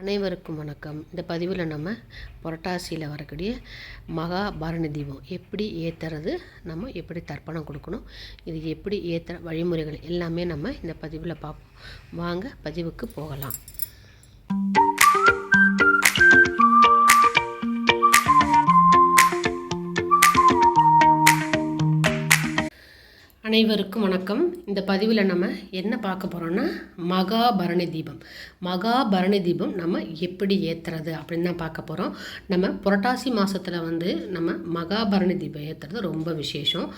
அனைவருக்கும் வணக்கம். இந்த பதிவில் நம்ம புரட்டாசியில் வரக்கூடிய மகா தீபம் எப்படி ஏற்றுறது நம்ம எப்படி தர்ப்பணம் கொடுக்கணும் இது எப்படி ஏற்றுற வழிமுறைகள் எல்லாமே நம்ம இந்த பதிவில் பார்ப்போம். வாங்க பதிவுக்கு போகலாம். அனைவருக்கும் வணக்கம். இந்த பதிவில் நம்ம என்ன பார்க்க போகிறோம்னா மகாபரணி தீபம். மகாபரணி தீபம் நம்ம எப்படி ஏற்றுறது அப்படின்னு தான் பார்க்க போகிறோம் நம்ம புரட்டாசி மாதத்தில் வந்து நம்ம மகாபரணி தீபம் ஏற்றுறது ரொம்ப விசேஷம்.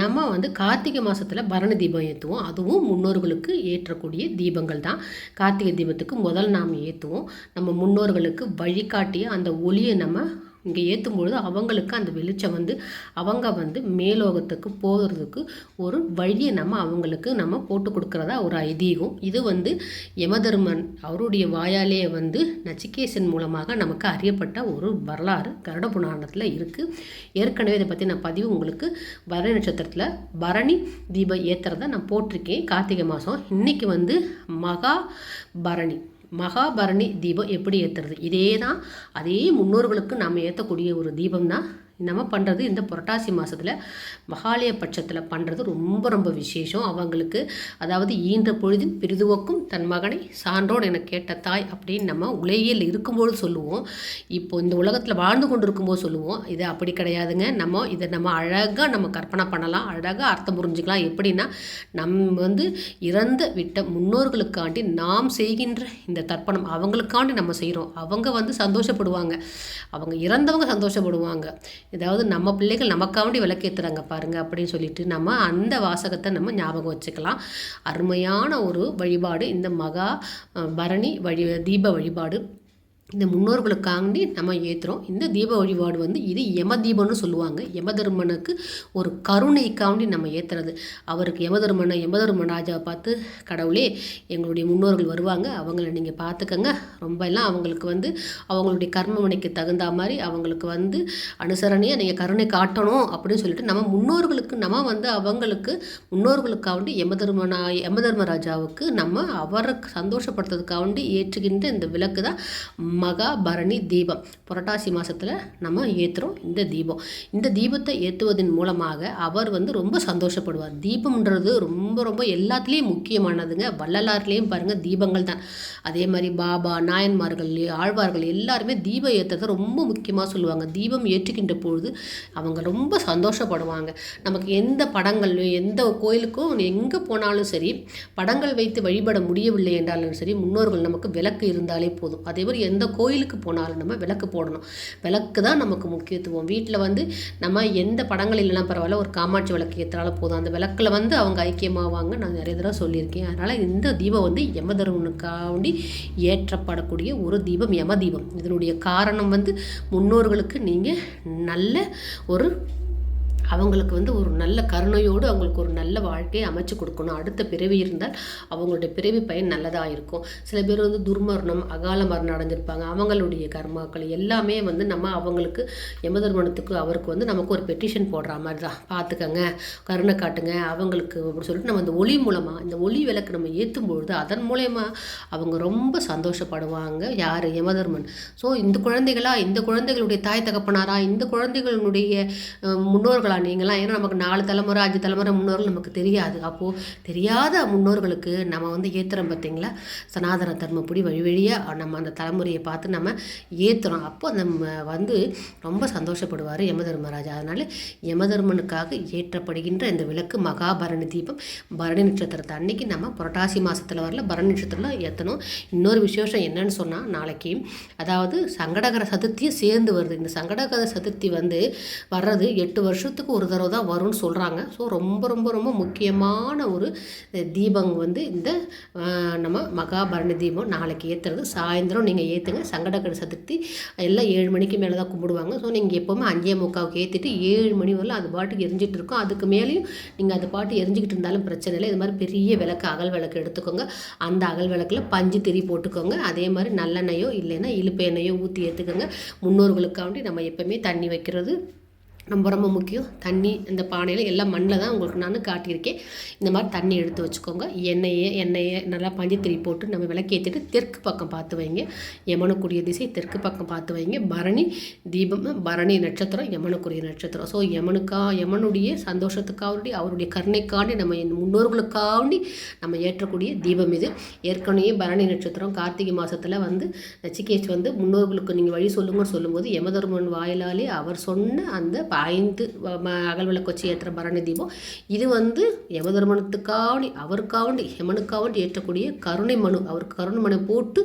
நம்ம வந்து கார்த்திகை மாதத்தில் பரணி தீபம் ஏற்றுவோம் அதுவும் முன்னோர்களுக்கு ஏற்றக்கூடிய தீபங்கள் தான். கார்த்திகை தீபத்துக்கு முதல் நாம் ஏற்றுவோம் நம்ம முன்னோர்களுக்கு வழிகாட்டிய அந்த ஒளியை நம்ம இங்கே ஏற்றும் பொழுது அவங்களுக்கு அந்த வெளிச்சம் வந்து அவங்க வந்து மேலோகத்துக்கு போகிறதுக்கு ஒரு வழியை நம்ம அவங்களுக்கு நம்ம போட்டு கொடுக்குறதா ஒரு ஐதீகம். இது வந்து யமதர்மன் அவருடைய வாயாலே வந்து நச்சிகேசன் மூலமாக நமக்கு அறியப்பட்ட ஒரு வரலாறு கருட புராணத்தில் இருக்குது ஏற்கனவே இதை பற்றி நான் பதிவு உங்களுக்கு பரணி நட்சத்திரத்தில் பரணி தீபம் ஏற்றுறத நான் போட்டிருக்கேன் கார்த்திகை மாதம் இன்றைக்கி வந்து மகா பரணி. மகாபரணி தீபம் எப்படி ஏற்றுறது இதே தான் அதே முன்னோர்களுக்கு நாம் ஏற்றக்கூடிய ஒரு தீபம் தான் நம்ம பண்ணுறது இந்த புரட்டாசி மாதத்தில் மகாலய பட்சத்தில் பண்ணுறது ரொம்ப ரொம்ப விசேஷம். அவங்களுக்கு அதாவது ஈன்ற பொழுதின் பிரிதுவக்கும் தன் மகனை சான்றோடு என கேட்ட தாய் அப்படின்னு நம்ம உலகில் இருக்கும்போது சொல்லுவோம். இப்போ இந்த உலகத்தில் வாழ்ந்து கொண்டு இருக்கும்போது சொல்லுவோம். இது அப்படி கிடையாதுங்க. நம்ம இதை நம்ம அழகாக நம்ம கற்பனை பண்ணலாம். அழகாக அர்த்தம் புரிஞ்சுக்கலாம். எப்படின்னா நம்ம வந்து இறந்து விட்ட முன்னோர்களுக்காண்டி நாம் செய்கின்ற இந்த தர்ப்பணம் அவங்களுக்காண்டி நம்ம செய்கிறோம் அவங்க வந்து சந்தோஷப்படுவாங்க. அவங்க இறந்தவங்க சந்தோஷப்படுவாங்க. ஏதாவது நம்ம பிள்ளைகள் நமக்காண்டி விளக்கேற்றுறாங்க பாருங்கள் அப்படின்னு சொல்லிட்டு நம்ம அந்த வாசகத்தை நம்ம ஞாபகம் வச்சுக்கலாம். அருமையான ஒரு வழிபாடு இந்த மகா பரணி வழி தீப வழிபாடு. இந்த முன்னோர்களுக்காண்டி நம்ம ஏற்றுறோம் இந்த தீப வழிபாடு வந்து இது யம தீபம்னு சொல்லுவாங்க. யமதர்மனுக்கு ஒரு கருணைக்காண்டி நம்ம ஏற்றுறது அவருக்கு யமதர்மனை யமதர்மன் ராஜாவை பார்த்து கடவுளே எங்களுடைய முன்னோர்கள் வருவாங்க. அவங்கள நீங்கள் பார்த்துக்கங்க. ரொம்ப எல்லாம் அவங்களுக்கு வந்து அவங்களுடைய கர்மவினைக்கு தகுந்த மாதிரி அவங்களுக்கு வந்து அனுசரணையாக நீங்கள் கருணை காட்டணும். அப்படின்னு சொல்லிட்டு நம்ம முன்னோர்களுக்கு நம்ம வந்து அவங்களுக்கு முன்னோர்களுக்காண்டி யமதர்மனா யமதர்மராஜாவுக்கு நம்ம அவரை சந்தோஷப்படுத்துறதுக்காண்டி ஏற்றுகின்ற இந்த விளக்கு தான் மகாபரணி தீபம். புரட்டாசி மாதத்தில் நம்ம ஏற்றுறோம் இந்த தீபம். இந்த தீபத்தை ஏற்றுவதன் மூலமாக அவர் வந்து ரொம்ப சந்தோஷப்படுவார். தீபம்ன்றது ரொம்ப ரொம்ப எல்லாத்துலேயும் முக்கியமானதுங்க. வள்ளலார்லேயும் பாருங்கள் தீபங்கள் தான். அதே மாதிரி பாபா நாயன்மார்கள் ஆழ்வார்கள் எல்லாருமே தீபம் ஏற்றுறதை ரொம்ப முக்கியமாக சொல்லுவாங்க. தீபம் ஏற்றுக்கின்ற பொழுது அவங்க ரொம்ப சந்தோஷப்படுவாங்க. நமக்கு எந்த படங்கள்லையும் எந்த கோயிலுக்கும் எங்கே போனாலும் சரி படங்கள் வைத்து வழிபட முடியவில்லை என்றாலும் சரி முன்னோர்கள் நமக்கு விளக்கு இருந்தாலே போதும். அதே மாதிரி எந்த கோயிலுக்கு போனாலும் நம்ம விளக்கு போடணும். விளக்கு தான் நமக்கு முக்கியத்துவம். வீட்டில் வந்து நம்ம எந்த படங்கள் இல்லைனா பரவாயில்ல ஒரு காமாட்சி விளக்கு ஏற்றினாலும் போதும். அந்த விளக்கில் வந்து அவங்க ஐக்கியமாவாங்க. நான் நிறைய தடவை சொல்லியிருக்கேன். அதனால் இந்த தீபம் வந்து யமதர்மனுக்காண்டி ஏற்றப்படக்கூடிய ஒரு தீபம் யம தீபம் இதனுடைய காரணம் வந்து முன்னோர்களுக்கு நீங்கள் நல்ல ஒரு அவங்களுக்கு வந்து ஒரு நல்ல கருணையோடு அவங்களுக்கு ஒரு நல்ல வாழ்க்கையை அமைச்சு கொடுக்கணும். அடுத்த பிறவி இருந்தால் அவங்களுடைய பிறவி பயன் நல்லதாக இருக்கும். சில பேர் வந்து துர்மரணம் அகால மரணம் அடைஞ்சிருப்பாங்க. அவங்களுடைய கர்மாக்கள் எல்லாமே வந்து நம்ம அவங்களுக்கு யமதர்மணத்துக்கு அவருக்கு வந்து நமக்கு ஒரு பெட்டிஷன் போடுற மாதிரி தான். பார்த்துக்கங்க கருணை காட்டுங்க. அவங்களுக்கு அப்படின்னு சொல்லிட்டு நம்ம இந்த ஒளி மூலமாக இந்த ஒளி விளக்கு நம்ம ஏற்றும் பொழுது அதன் மூலயமா அவங்க ரொம்ப சந்தோஷப்படுவாங்க. யார்? யமதர்மன். ஸோ இந்த குழந்தைகளா இந்த குழந்தைகளுடைய தாய் தகப்பனாரா இந்த குழந்தைகளுடைய முன்னோர்களா நீங்களாம் ஏன்னா நமக்கு நாலு தலைமுறை அஞ்சு தலைமுறை முன்னோர்கள் நமக்கு தெரியாது. அப்போது தெரியாத முன்னோர்களுக்கு நம்ம வந்து ஏற்றுறோம் பார்த்தீங்களா சனாதன தர்மப்படி வழி வழியாக நம்ம அந்த தலைமுறையை பார்த்து நம்ம ஏற்றுறோம் அப்போ நம்ம வந்து ரொம்ப சந்தோஷப்படுவார் யமதர்மராஜா. அதனால் யமதர்மனுக்காக ஏற்றப்படுகின்ற இந்த விளக்கு மகாபரணி தீபம் பரணி நட்சத்திரத்தை அன்னைக்கு நம்ம புரட்டாசி மாதத்தில் வரல பரணி நட்சத்திரத்தில் ஏற்றணும் இன்னொரு விசேஷம் என்னன்னு சொன்னால் நாளைக்கு அதாவது சங்கடகர சதுர்த்தியும் சேர்ந்து வருது. இந்த சங்கடகர சதுர்த்தி வந்து வர்றது எட்டு வருஷத்துக்கு ஒரு தடவை தான் வரும்னு சொல்கிறாங்க ஸோ ரொம்ப ரொம்ப ரொம்ப முக்கியமான ஒரு தீபம் வந்து இந்த நம்ம மகாபரணி தீபம் நாளைக்கு ஏற்றுறது சாயந்தரம் நீங்கள் ஏற்றுங்க சங்கடகர சதுர்த்தி எல்லாம் ஏழு மணிக்கு மேலே தான் கும்பிடுவாங்க. ஸோ நீங்கள் எப்போவுமே அஞ்சே முக்காவுக்கு ஏற்றிட்டு ஏழு மணி வரலாம். அது பாட்டுக்கு எரிஞ்சிட்டு இருக்கும். அதுக்கு மேலேயும் நீங்கள் அது பாட்டு எரிஞ்சிக்கிட்டு இருந்தாலும் பிரச்சனை இல்லை. இது மாதிரி பெரிய விளக்கு அகல் விளக்கு எடுத்துக்கோங்க. அந்த அகல் விளக்கில் பஞ்சு திரி போட்டுக்கோங்க. அதே மாதிரி நல்லெண்ணெயோ இல்லைன்னா இழுப்பு எண்ணெயோ ஊற்றி ஏற்றுக்கோங்க முன்னோர்களுக்காண்டி நம்ம எப்போவுமே தண்ணி வைக்கிறது ரொம்ப ரொம்ப முக்கியம். தண்ணி இந்த பானையில் எல்லாம் மண்ணில் தான் உங்களுக்கு நான் காட்டியிருக்கேன். இந்த மாதிரி தண்ணி எடுத்து வச்சுக்கோங்க. எண்ணெயை எண்ணெயை நல்லா பஞ்சத்திரி போட்டு நம்ம விளக்கேற்றிட்டு தெற்கு பக்கம் பார்த்து வைங்க. யமனுக்குரிய திசை தெற்கு பக்கம் பார்த்து வைங்க. பரணி தீபம் பரணி நட்சத்திரம் யமனுக்குரிய நட்சத்திரம். ஸோ யமனுக்கா யமனுடைய சந்தோஷத்துக்காண்டி அவருடைய கருணைக்காண்டி நம்ம முன்னோர்களுக்காண்டி நம்ம ஏற்றக்கூடிய தீபம் இது. ஏற்கனவே பரணி நட்சத்திரம் கார்த்திகை மாதத்தில் வந்து நச்சிகேஷ் வந்து முன்னோர்களுக்கு நீங்கள் வழி சொல்லுங்கன்னு சொல்லும்போது யமதர்மன் வாயிலாலே அவர் சொன்ன அந்த ஐந்து அகல் விளக்கு வச்சு ஏற்ற பரணி தீபம். இது வந்து யமதர்மனத்துக்காவண்டி அவருக்காவண்டி யமனுக்காவண்டி ஏற்றக்கூடிய கருணை மனு. அவருக்கு கருணை மனு போட்டு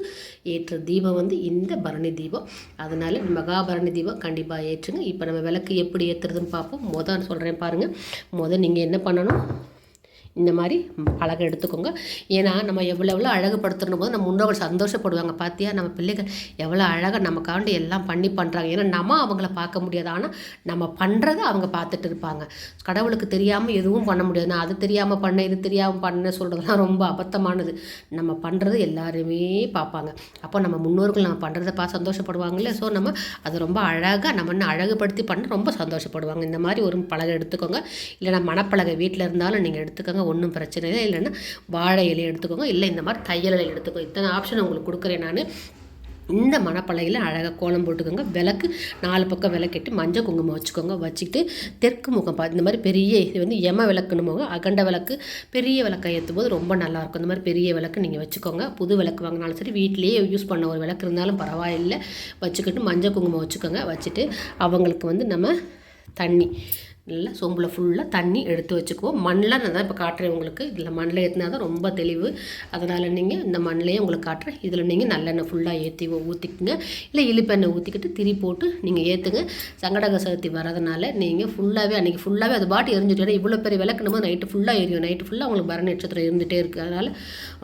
ஏற்ற தீபம் வந்து இந்த பரணி தீபம். அதனால் மகாபரணி தீபம் கண்டிப்பாக ஏற்றுங்க. இப்போ நம்ம விளக்கு எப்படி ஏற்றுறதுன்னு பார்ப்போம். மொதல் சொல்கிறேன் பாருங்கள் மொதல் நீங்கள் என்ன பண்ணணும்? இந்த மாதிரி அழகை எடுத்துக்கோங்க. ஏன்னா நம்ம எவ்வளோ எவ்வளோ அழகுப்படுத்தணும் போது நம்ம முன்னோர்கள் சந்தோஷப்படுவாங்க. பார்த்தியா நம்ம பிள்ளைகள் எவ்வளோ அழகாக நமக்காண்டி எல்லாம் பண்ணி பண்ணுறாங்க ஏன்னா நம்ம அவங்கள பார்க்க முடியாது. ஆனால் நம்ம பண்ணுறதை அவங்க பார்த்துட்டு இருப்பாங்க. கடவுளுக்கு தெரியாமல் எதுவும் பண்ண முடியாது. நான் அது தெரியாமல் பண்ண இது தெரியாமல் பண்ண சொல்கிறதுலாம் ரொம்ப அபத்தமானது. நம்ம பண்ணுறது எல்லாருமே பார்ப்பாங்க. அப்போ நம்ம முன்னோர்கள் நம்ம பண்ணுறதை பார்த்து சந்தோஷப்படுவாங்கல்ல. ஸோ நம்ம அது ரொம்ப அழகாக நம்ம அழகுபடுத்தி பண்ண ரொம்ப சந்தோஷப்படுவாங்க. இந்த மாதிரி ஒரு பலகை எடுத்துக்கோங்க. இல்லைனா மணப்பலகை வீட்டில் இருந்தாலும் நீங்கள் எடுத்துக்கோங்க. ஒன்றும் பிரச்சனை இல்லை. இல்லைன்னா வாழை இலையை எடுத்துக்கோங்க. இல்லை இந்த மாதிரி தையல் இலையை எடுத்துக்கோங்க இத்தனை ஆப்ஷன் உங்களுக்கு கொடுக்குறேன் நான். இந்த மணப்பலையில் அழகாக கோலம் போட்டுக்கோங்க. விளக்கு நாலு பக்கம் விளக்கிட்டு மஞ்சள் குங்குமம் வச்சுக்கோங்க. வச்சுக்கிட்டு தெற்கு முகம் பா இந்த மாதிரி பெரிய இது வந்து எம விளக்குன்னு அகண்ட விளக்கு பெரிய விளக்கை ஏற்றும் போது ரொம்ப நல்லாயிருக்கும் இந்த மாதிரி பெரிய விளக்கு நீங்கள் வச்சுக்கோங்க. புது விளக்கு வாங்கினாலும் சரி வீட்லேயே யூஸ் பண்ண ஒரு விளக்கு இருந்தாலும் பரவாயில்லை. வச்சுக்கிட்டு மஞ்சள் குங்குமம் வச்சுக்கோங்க. வச்சுட்டு அவங்களுக்கு வந்து நம்ம தண்ணி நல்லா சொம்பில் ஃபுல்லாக தண்ணி எடுத்து வச்சுக்குவோம் மண்ணில் நான் தான் இப்போ காட்டுறேன் உங்களுக்கு. இதில் மண்ணில் ஏற்றினா தான் ரொம்ப தெளிவு. அதனால் நீங்கள் இந்த மண்ணிலையே உங்களுக்கு காட்டுறேன். இதில் நீங்கள் நல்லெண்ணெய் ஃபுல்லாக ஏற்றி ஊற்றிக்குங்க இல்லை இழுப்பெண்ணெய் ஊற்றிக்கிட்டு திரி போட்டு நீங்கள் ஏற்றுங்க சங்கடக சதுர்த்தி வரதுனால நீங்கள் ஃபுல்லாகவே அன்றைக்கி ஃபுல்லாகவே அது பாட்டு எரிஞ்சுட்டு இவ்வளோ பெரிய விளக்குனும் நைட்டு ஃபுல்லாக எரியும். நைட்டு ஃபுல்லாக உங்களுக்கு பர நட்சத்திரம் இருந்துகிட்டே இருக்குது அதனால்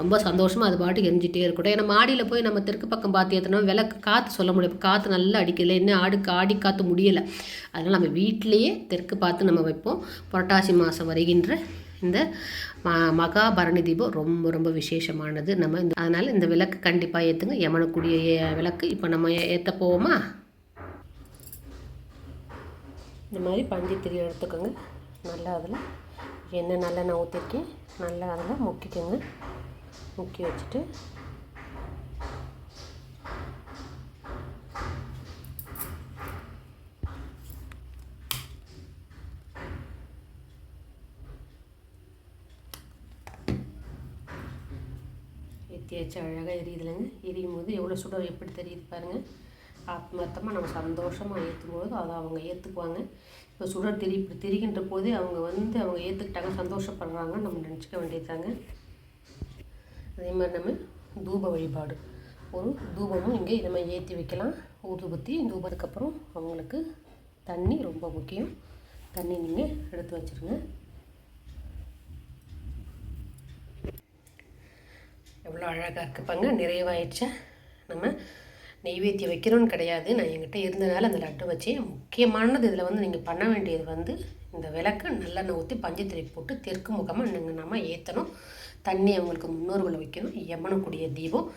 ரொம்ப சந்தோஷமாக அது பாட்டு எரிஞ்சிட்டே இருக்கட்டும். ஏன்னா மாடியில் போய் நம்ம தெற்கு பக்கம் பார்த்து ஏற்றினா விளக்கு காற்று சொல்ல முடியும் காற்று நல்லா அடிக்கல இன்னும் ஆடு ஆடி காற்று முடியலை. அதனால் நம்ம வீட்டிலையே தெற்கு பார்த்து நம்ம வைப்போம். புரட்டாசி மாதம் வருகின்ற இந்த மகாபரணி தீபம் ரொம்ப ரொம்ப விசேஷமானது. நம்ம இந்த அதனால் இந்த விளக்கு கண்டிப்பாக ஏற்றுங்க யமனக்கூடிய விளக்கு. இப்போ நம்ம ஏற்ற போவோமா? இந்த மாதிரி பஞ்சு திரி எடுத்துக்கோங்க. நல்லா அதில் எண்ணெய் நல்லா நான் ஊற்றிருக்கேன் நல்லா அதில் முக்கிக்கோங்க. முக்கி வச்சுட்டு தேய்ச்சி அழகாக எரியுதுலங்க. எரியும் போது எவ்வளோ சுட எப்படி தெரியுது பாருங்கள் ஆத்மார்த்தமாக நம்ம சந்தோஷமாக ஏற்றும் போது அதை அவங்க ஏற்றுக்குவாங்க இப்போ சுடர் தெரி இப்படி தெரிகின்ற போதே அவங்க வந்து அவங்க ஏற்றுக்கிட்டாங்க சந்தோஷப்படுறாங்க நம்ம நினச்சிக்க வேண்டியதாங்க அதே மாதிரி நம்ம தூப வழிபாடு. ஒரு தூபமும் இங்கே இதை மாதிரி ஏற்றி வைக்கலாம். ஊதுபத்தி தூபத்துக்கப்புறம் அவங்களுக்கு தண்ணி ரொம்ப முக்கியம். தண்ணி நீங்கள் எடுத்து வச்சுருங்க. எவ்வளோ அழகாக இருக்குப்பாங்க நிறைவாயிடுச்சா. நம்ம நெய்வேத்தியம் வைக்கணும்னு கிடையாது. நான் என்கிட்ட இருந்தனால அந்த லட்டு வச்சேன் முக்கியமானது இதில் வந்து நீங்கள் பண்ண வேண்டியது வந்து இந்த விளக்கு நல்லெண்ணெய் ஊற்றி பஞ்சத்திரை போட்டு தெற்கு முகமாக நீங்கள் நம்ம ஏற்றணும் தண்ணி அவங்களுக்கு முன்னோர்களை வைக்கணும். யமனக்கூடிய தீபம்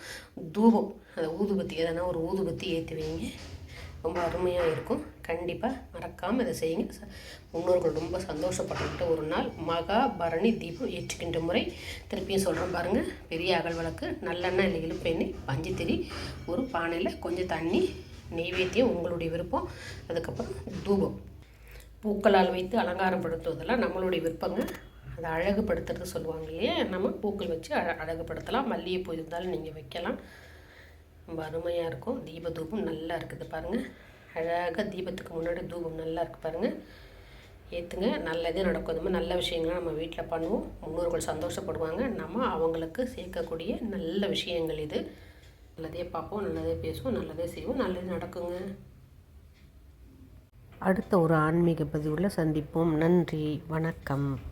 தூபம். அந்த ஊதுபத்தி எதனா ஒரு ஊதுபத்தி ஏற்றி வைங்க. ரொம்ப அருமையாக இருக்கும். கண்டிப்பாக மறக்காமல் இதை செய்யுங்க. முன்னோர்கள் ரொம்ப சந்தோஷப்பட்டுக்கிட்ட ஒரு நாள் மகாபரணி தீபம் ஏற்றுக்கின்ற முறை திருப்பியும் சொல்கிறேன் பாருங்கள் பெரிய அகல் வழக்கு நல்லெண்ணெய் இல்லை இழுப்பு பஞ்சுத்திரி ஒரு பானையில் கொஞ்சம் தண்ணி நெய்வேத்தியம் உங்களுடைய விருப்பம். அதுக்கப்புறம் தூபம். பூக்களால் வைத்து அலங்காரம் படுத்துவதெல்லாம் நம்மளுடைய விருப்பங்க. அதை அழகுபடுத்துறது சொல்லுவாங்க இல்லையா? நம்ம பூக்கள் வச்சு அழ அழகுபடுத்தலாம். மல்லிகைப்பூ இருந்தாலும் நீங்கள் வைக்கலாம். ரொம்ப அருமையாக இருக்கும். தீப தூபம் நல்லா இருக்குது பாருங்கள் அழகாக தீபத்துக்கு முன்னாடி தூபம் நல்லா இருக்குது பாருங்கள் ஏற்றுங்க நல்லதே நடக்கும். இந்த மாதிரி நல்ல விஷயங்களை நம்ம வீட்டில் பண்ணுவோம். முன்னோர்கள் சந்தோஷப்படுவாங்க. நம்ம அவங்களுக்கு சேர்க்கக்கூடிய நல்ல விஷயங்கள் இது. நல்லதே பார்ப்போம். நல்லதே பேசுவோம். நல்லதே செய்வோம். நல்லதே நடக்குங்க. அடுத்த ஒரு ஆன்மீக பதிவில் சந்திப்போம். நன்றி. வணக்கம்.